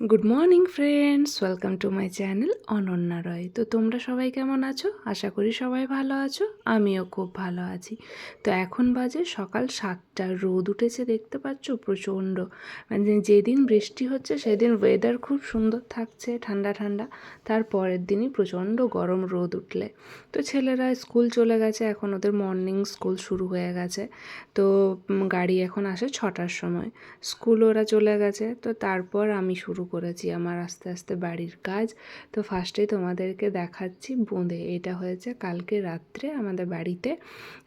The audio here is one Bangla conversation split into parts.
Good morning friends welcome to my channel Ananya Roy তো তোমরা সবাই কেমন আছো? আশা করি সবাই ভালো আছো। আমিও খুব ভালো আছি। তো এখন বাজে সকাল সাতটা। রোদ উঠেছে দেখতে পাচ্ছ? প্রচণ্ড। মানে যেদিন বৃষ্টি হচ্ছে, সেদিন ওয়েদার খুব সুন্দর থাকছে, ঠান্ডা ঠান্ডা। তার পরের দিনই প্রচণ্ড গরম রোদ উঠলে। তো ছেলেরা স্কুল চলে গেছে। এখন ওদের মর্নিং স্কুল শুরু হয়ে গেছে। তো গাড়ি এখন আসে ছটার সময়। স্কুল ওরা চলে গেছে। তো তারপর আমি শুরু করেছি আমার আস্তে আস্তে বাড়ির কাজ। তো ফার্স্টেই তোমাদেরকে দেখাচ্ছি বোঁদে এটা হয়েছে কালকে রাত্রে আমাদের বাড়িতে।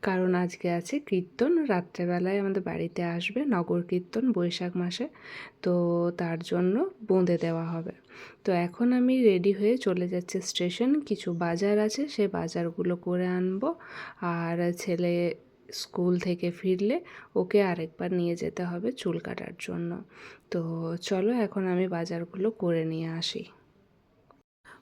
কারণ আজকে আছে কীর্তন। রাত্রেবেলায় আমাদের বাড়িতে আসবে নগর কীর্তন বৈশাখ মাসে। তো তার জন্য বোঁদে দেওয়া হবে। তো এখন আমি রেডি হয়ে চলে যাচ্ছি স্টেশন কিছু বাজার আছে, সে বাজারগুলো করে আনব। আর ছেলে স্কুল থেকে ফিরলে ওকে আরেকবার নিয়ে যেতে হবে চুল কাটার জন্য। তো চলো এখন আমি বাজারগুলো করে নিয়ে আসি।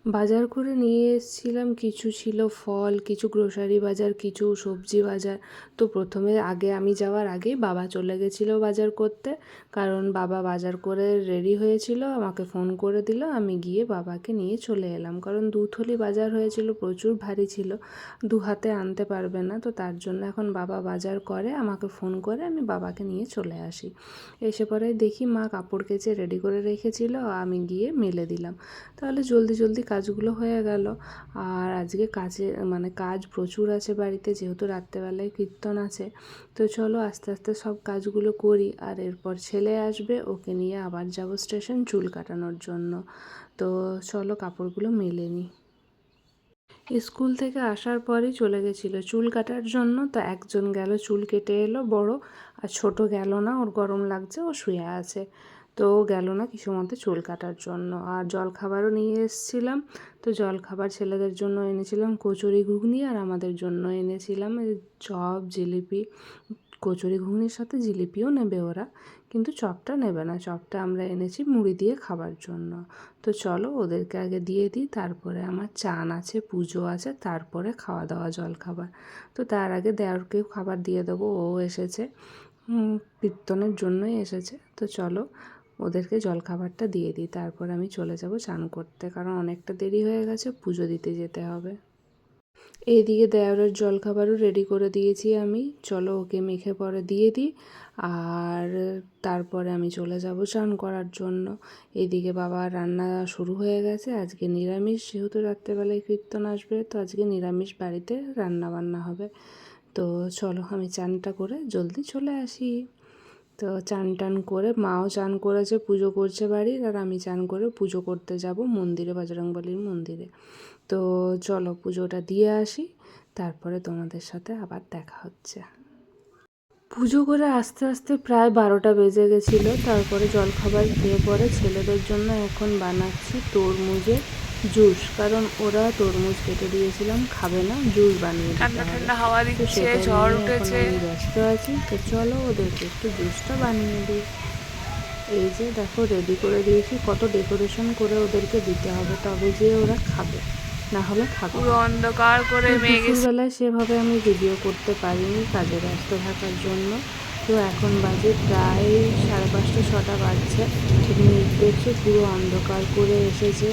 বাজার করে নিয়ে এসেছিলাম। কিছু ছিল ফল, কিছু গ্রোসারি বাজার, কিছু সবজি বাজার। তো প্রথমে আগে আমি যাওয়ার আগেই বাবা চলে গেছিল বাজার করতে। কারণ বাবা বাজার করে রেডি হয়েছিল, আমাকে ফোন করে দিল। আমি গিয়ে বাবাকে নিয়ে চলে এলাম। কারণ দুথলি বাজার হয়েছিল, প্রচুর ভারী ছিল। দু হাতে আনতে পারবে না। তো তার জন্য এখন বাবা বাজার করে, আমাকে ফোন করে, আমি বাবাকে নিয়ে চলে আসি। এসে পরে দেখি মা কাপড় কেচে রেডি করে রেখেছিল। আমি গিয়ে মেলে দিলাম। তাহলে জলদি জলদি কাজগুলো হয়ে গেল। আর আজকে কাজে মানে কাজ প্রচুর আছে বাড়িতে, যেহেতু রাত্রেবেলায় কীর্তন আছে। তো চলো আস্তে আস্তে সব কাজগুলো করি। আর এরপর ছেলে আসবে, ওকে নিয়ে আবার যাব স্টেশন চুল কাটানোর জন্য। তো চলো কাপড়গুলো মেলে নিই। স্কুল থেকে আসার পরই চলে গেছিল চুল কাটার জন্য। তো একজন গেল, চুল কেটে এলো, বড়। আর ছোট গেল না, ওর গরম লাগছে, ও শুয়ে আছে। তো গেল না কিছু মতে চুল কাটার জন্য। আর জলখাবারও নিয়ে এসেছিলাম। তো জলখাবার ছেলেদের জন্য এনেছিলাম কচুরি ঘুগনি আর আমাদের জন্য এনেছিলাম চপ, জিলিপি। কচুরি ঘুগনির সাথে জিলিপিও নেবে ওরা, কিন্তু চপটা নেবে না। চপটা আমরা এনেছি মুড়ি দিয়ে খাবার জন্য। তো চলো ওদেরকে আগে দিয়ে দিই, তারপরে আমার চান আছে, পুজো আছে, তারপরে খাওয়া দাওয়া জল খাবার তো তার আগে দেওরকেও খাবার দিয়ে দেবো, ও এসেছে। কীর্তনের জন্যই এসেছে। তো চলো ওদেরকে জলখাবারটা দিয়ে দিই, তারপর আমি চলে যাব চান করতে। কারণ অনেকটা দেরি হয়ে গেছে, পুজো দিতে যেতে হবে। এইদিকে দেওরের জলখাবারও রেডি করে দিয়েছি আমি। চলো ওকে মেখে পরে দিয়ে দিই। আর তারপরে আমি চলে যাব চান করার জন্য। এইদিকে বাবা, রান্না শুরু হয়ে গেছে। আজকে নিরামিষ, যেহেতু রাত্রেবেলায় কীর্তন আসবে, তো আজকে নিরামিষ বাড়িতে রান্না বান্না হবে। তো চলো আমি চানটা করে জলদি চলে আসি। তো চান টান করে, মাও চান করেছে, পুজো করছে বাড়ির, আর আমি চান করে পুজো করতে যাব মন্দিরে, বজরংবলীর মন্দিরে। তো চলো পুজোটা দিয়ে আসি, তারপরে তোমাদের সাথে আবার দেখা হচ্ছে। পুজো করে আস্তে আস্তে প্রায় বারোটা বেজে গেছিল, তারপরে জলখাবার খেয়ে পরে ছেলেদের জন্য এখন বানাচ্ছি তরমুজের জুস কারণ ওরা তরমুজ কেটে দিয়েছিলাম খাবে না জুস বানিয়ে ঠান্ডা। ঠান্ডা হাওয়া দিচ্ছে ঝড় উঠেছে। ব্যস্ত আছি। তো চলো ওদেরকে একটু জুসটা বানিয়ে দিই। এই যে দেখো রেডি করে দিয়েছি। কত ডেকোরেশন করে ওদেরকে দিতে হবে তবে যে ওরা খাবে না হলে খাবে পুরো অন্ধকার করে মেঘ সেভাবে আমি ভিডিও করতে পারিনি কাজে ব্যস্ত থাকার জন্য। তো এখন বাজে প্রায় সাড়ে পাঁচটা, ছটা বাজছে। মেঘ দেখে পুরো অন্ধকার করে এসেছে।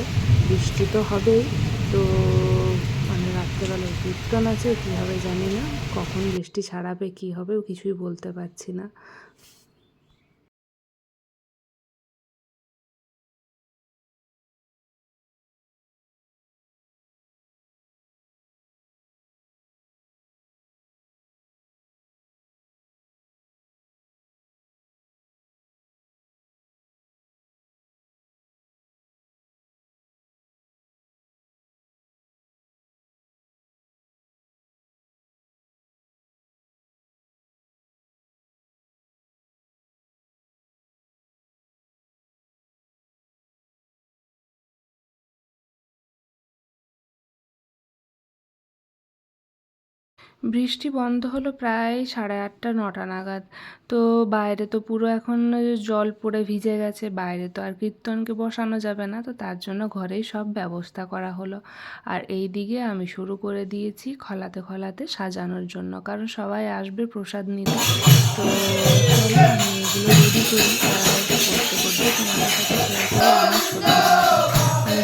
বৃষ্টি তো হবেই। তো মানে রাত্রেবেলায় কীর্তন আছে, কীভাবে জানি না। কখন বৃষ্টি ছাড়াবে, কী হবে কিছুই বলতে পারছি না। বৃষ্টি বন্ধ হলো প্রায় সাড়ে আটটা, নটা নাগাদ। তো বাইরে তো পুরো এখন জল পড়ে ভিজে গেছে, বাইরে তো আর কীর্তনকে বসানো যাবে না। তো তার জন্য ঘরেই সব ব্যবস্থা করা হলো। আর এই দিকে আমি শুরু করে দিয়েছি খলাতে খলাতে সাজানোর জন্য, কারণ সবাই আসবে প্রসাদ নিতে। তো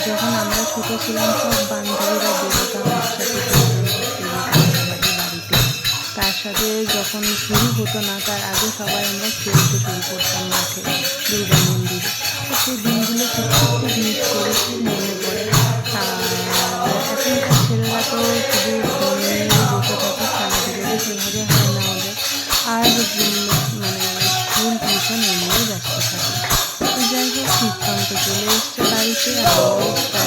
share করি আমার ছিলাম সব যখন শুরু হতো না, তার আগে সবাই আমরা খেলতে শুরু করতাম মাঠে, দুর্গা মন্দিরে। তো সেই দিনগুলো খুব মিস করে মনে পড়ে। এখনকার ছেলেরা তো শুধু বসে থাকে সেভাবে হয় না ওদের আর মানে স্কুল, টিউশন এমনিই ব্যস্ত থাকে। যাই হোক শীতকান্ত চলে এসছে বাড়িতে আমরাও